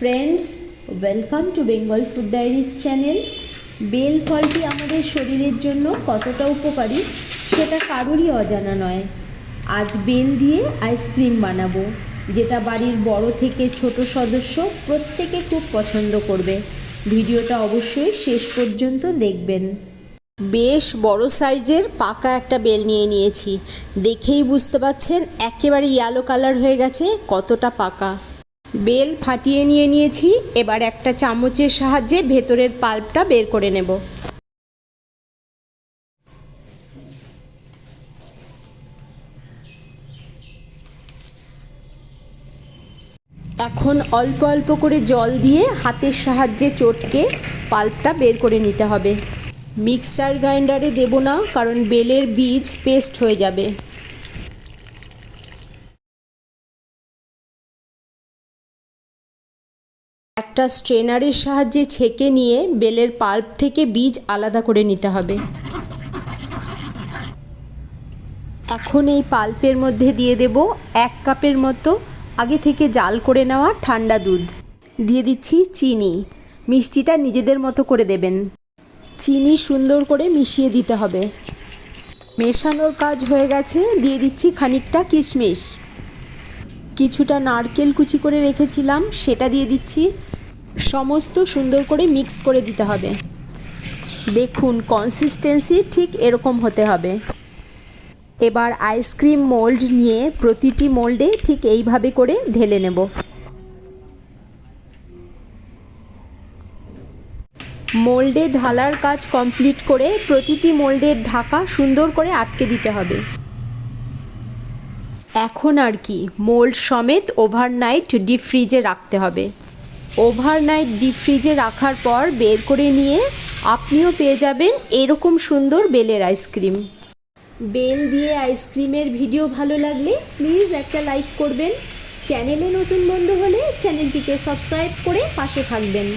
Friends welcome to Bengal food diaries channel bell ফলটি আমাদের শরীরের জন্য কতটা উপকারী, সেটা কারোরই অজানা নয়। আজ বেল দিয়ে আইসক্রিম বানাবো, যেটা বাড়ির বড় থেকে ছোট সদস্য প্রত্যেকে খুব পছন্দ করবে। ভিডিওটা অবশ্যই শেষ পর্যন্ত দেখবেন। বেশ বড় সাইজের পাকা একটা বেল নিয়ে নিয়েছি। দেখেই বুঝতে পাচ্ছেন, একেবারে ইয়েলো কালার হয়ে গেছে, কতটা পাকা। বেল ফাটিয়ে নিয়ে নিয়েছি, এবার একটা চামচের সাহায্যে ভেতরের পাল্পটা বের করে নেব। এখন অল্প অল্প করে জল দিয়ে হাতের সাহায্যে চটকে পাল্পটা বের করে নিতে হবে। মিক্সার গ্রাইন্ডারে দেব না, কারণ বেলের বীজ পেস্ট হয়ে যাবে। একটা স্ট্রেনারের সাহায্যে ছেঁকে নিয়ে বেলের পাল্প থেকে বীজ আলাদা করে নিতে হবে। এখন এই পাল্পের মধ্যে দিয়ে দেব এক কাপের মতো আগে থেকে জাল করে নেওয়া ঠান্ডা দুধ। দিয়ে দিচ্ছি চিনি। মিষ্টিটা নিজেদের মতো করে দেবেন। চিনি সুন্দর করে মিশিয়ে দিতে হবে। মেশানোর কাজ হয়ে গেছে। দিয়ে দিচ্ছি খানিকটা কিশমিশ। কিছুটা নারকেল কুচি করে রেখেছিলাম, সেটা দিয়ে দিচ্ছি। সমস্ত সুন্দর করে মিক্স করে দিতে হবে। দেখুন কনসিস্টেন্সি ঠিক এরকম হতে হবে। এবার আইসক্রিম মোল্ড নিয়ে প্রতিটি মোল্ডে ঠিক এইভাবে করে ঢেলে নেব। মোল্ডে ঢালার কাজ কমপ্লিট করে প্রতিটি মোল্ডের ঢাকা সুন্দর করে আটকে দিতে হবে। এখন আর কি মোল্ড সমেত ওভারনাইট ডিপ ফ্রিজে রাখতে হবে। ওভারনাইট ডিপ ফ্রিজে রাখার পর বের করে নিয়ে আপনিও পেয়ে যাবেন এরকম সুন্দর বেলের আইসক্রিম বেল দিয়ে আইসক্রিমের ভিডিও ভালো লাগলে প্লিজ একটা লাইক করবেন। চ্যানেলে নতুন বন্ধু হলে চ্যানেলটিকে সাবস্ক্রাইব করে পাশে থাকবেন।